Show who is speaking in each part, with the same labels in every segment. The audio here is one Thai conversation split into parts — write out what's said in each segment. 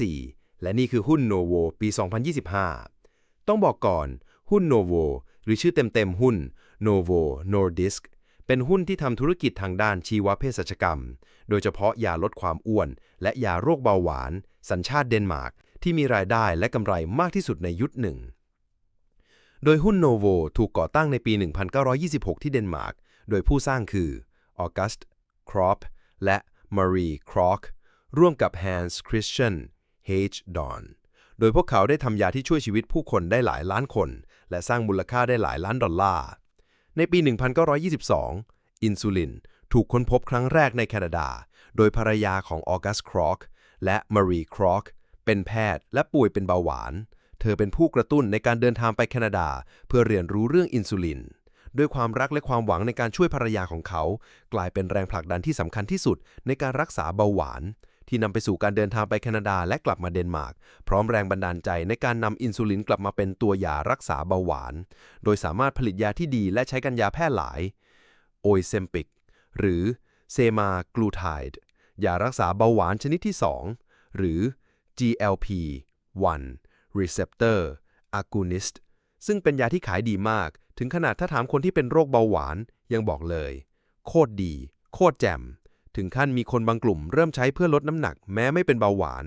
Speaker 1: 4 และนี่คือหุ้น Novo ปี 2025 ต้องบอกก่อน หุ้น Novo หรือชื่อเต็มๆ หุ้น Novo Nordisk เป็นหุ้นที่ทำธุรกิจทางด้านชีวเภสัชกรรม โดยเฉพาะยาลดความอ้วน และยาโรคเบาหวาน สัญชาติเดนมาร์ก ที่มีรายได้และกำไรมากที่สุดในยุคหนึ่ง โดยหุ้น Novo ถูกก่อตั้งในปี 1926 ที่เดนมาร์ก โดยผู้สร้างคือออกัสต์ครอปและมารีครอกร่วมกับ Hans Christian H. Dorn โดยพวกเขาได้ทำยาที่ช่วยชีวิตผู้คนได้หลายล้านคน และสร้างมูลค่าได้หลายล้านดอลลาร์ ในปี 1922 อินซูลินถูกค้นพบครั้งแรกในแคนาดา โดยภรรยาของออกัสครอกและมารีครอกเป็นแพทย์และป่วยเป็นเบาหวาน เธอเป็นผู้กระตุ้นในการเดินทางไปแคนาดา เพื่อเรียนรู้เรื่องอินซูลิน ด้วยความรักและความหวังในการช่วยภรรยาของเขา กลายเป็นแรงผลักดันที่สำคัญที่สุดในการรักษาเบาหวาน ที่นำไปสู่การเดินทางไปแคนาดาและกลับมาเดนมาร์ก พร้อมแรงบันดาลใจในการนำอินซูลินกลับมาเป็นตัวยารักษาเบาหวาน โดยสามารถผลิตยาที่ดีและใช้กันยาแพร่หลาย โอ z เซมปิก หรือเซมากลูไทด์ยารักษาเบาหวานชนิดที่ 2 หรือ GLP-1 receptor agonist ซึ่งเป็นยาที่ขายดีมาก ถึงขนาดถ้าถามคนที่เป็นโรคเบาหวานยังบอกเลย โคตรดี โคตรแจ่ม ถึงขั้นมีคนบางกลุ่มเริ่มใช้เพื่อลดน้ำหนักแม้ไม่เป็นเบาหวาน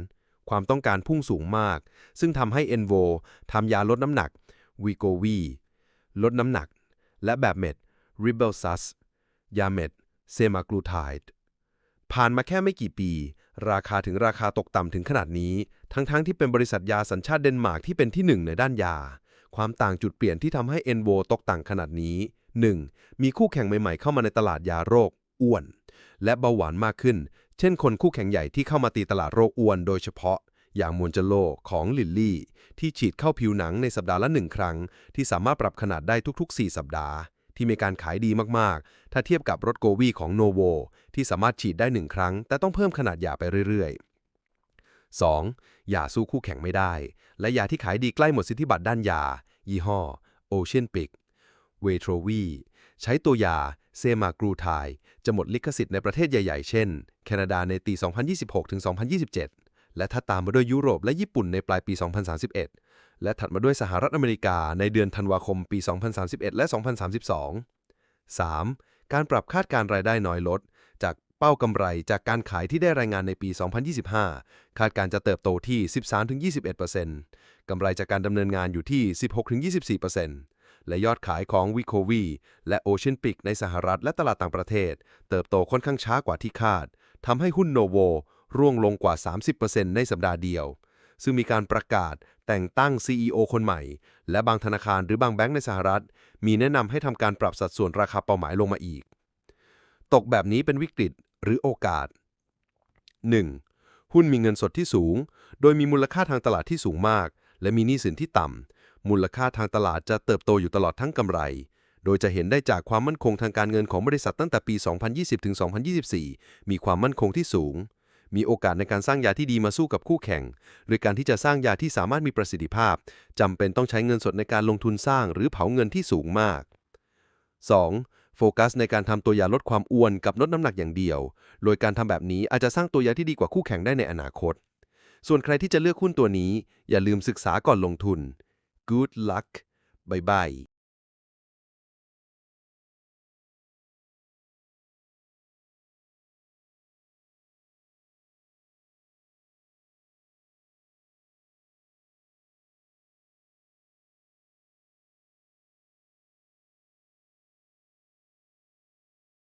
Speaker 1: ความต้องการพุ่งสูงมาก ซึ่งทำให้ Envo ทำยาลดน้ำหนัก w e g o v i ลดน้ำหนัก และแบบเม็ด r i b e l s u s ยาเม็ดเซมากลูไทด์ผ่านมาแค่ไม่กี่ปี ราคาถึงราคาตกต่ำถึงขนาดนี้ ทั้งๆทที่เป็นบริษัทยาสัญชาติเดนมาร์กที่เป็นที่หนึ่งในด้านยา ความต่างจุดเปลี่ยนที่ทำให้ e n v o ตกต่างขนาดนี้ 1. มีคู่แข่งใหม่ๆเข้ามาในตลาดยาโรค อ้วน และเบาหวานมากขึ้น เช่นคนคู่แข่งใหญ่ที่เข้ามาตีตลาดโรคอ้วนโดยเฉพาะ อย่างมวนเจโลของลิลลี่ ที่ฉีดเข้าผิวหนังในสัปดาห์ละหนึ่งครั้ง ที่สามารถปรับขนาดได้ทุกๆ 4 สัปดาห์ ที่มีการขายดีมากๆ ถ้าเทียบกับรถโกวีของโนโวที่สามารถฉีดได้หนึ่งครั้ง แต่ต้องเพิ่มขนาดยาไปเรื่อยๆ 2. ยาสู้คู่แข่งไม่ได้ และยาที่ขายดีใกล้หมดสิทธิบัตรด้านยา ยี่ห้อ Ocean p i c เวโทรวีใช้ตัวยา เซมากรูไทจะหมดลิขสิทธิ์ในประเทศใหญ่ๆ เช่น แคนาดาในปี 2026-2027 และถ้าตามมาด้วยยุโรปและญี่ปุ่นในปลายปี 2031 และถัดมาด้วยสหรัฐอเมริกาในเดือนธันวาคมปี 2031 และ 2032 3. การปรับคาดการรายได้น้อยลด จากเป้ากำไรจากการขายที่ได้รายงานในปี 2025 คาดการจะเติบโตที่ 13-21%กำไรจากการดำเนินงานอยู่ที่ 16-24% และยอดขายของ w i c o v i และ Ocean Peak ในสหรัฐและตลาดต่างประเทศ เติบโตค่อนข้างช้ากว่าที่คาดทำให้หุ้น Novo ร่วงลงกว่า 30%ในสัปดาห์เดียว ซึ่งมีการประกาศแต่งตั้ง CEO คนใหม่ และบางธนาคารหรือบางแบงก์ในสหรัฐ มีแนะนำให้ทำการปรับสัดส่วนราคาเป้าหมายลงมาอีก ตกแบบนี้เป็นวิกฤตหรือโอกาส 1. หุ้นมีเงินสดที่สูง โดยมีมูลค่าทางตลาดที่สูงมาก และมีหนี้สินที่ต่ำ มูลค่าทางตลาดจะเติบโตอยู่ตลอดทั้งกำไร โดยจะเห็นได้จากความมั่นคงทางการเงินของบริษัทตั้งแต่ปี 2020 ถึง 2024 มีความมั่นคงที่สูง มีโอกาสในการสร้างยาที่ดีมาสู้กับคู่แข่ง หรือการที่จะสร้างยาที่สามารถมีประสิทธิภาพจำเป็นต้องใช้เงินสดในการลงทุนสร้างหรือเผาเงินที่สูงมาก 2. โฟกัสในการทำตัวยาลดความอ้วนกับลดน้ำหนักอย่างเดียว โดยการทำแบบนี้อาจจะสร้างตัวยาที่ดีกว่าคู่แข่งได้ในอนาคต ส่วนใครที่จะเลือกหุ้นตัวนี้ อย่าลืมศึกษาก่อนลงทุน Good luck บ๊ายบาย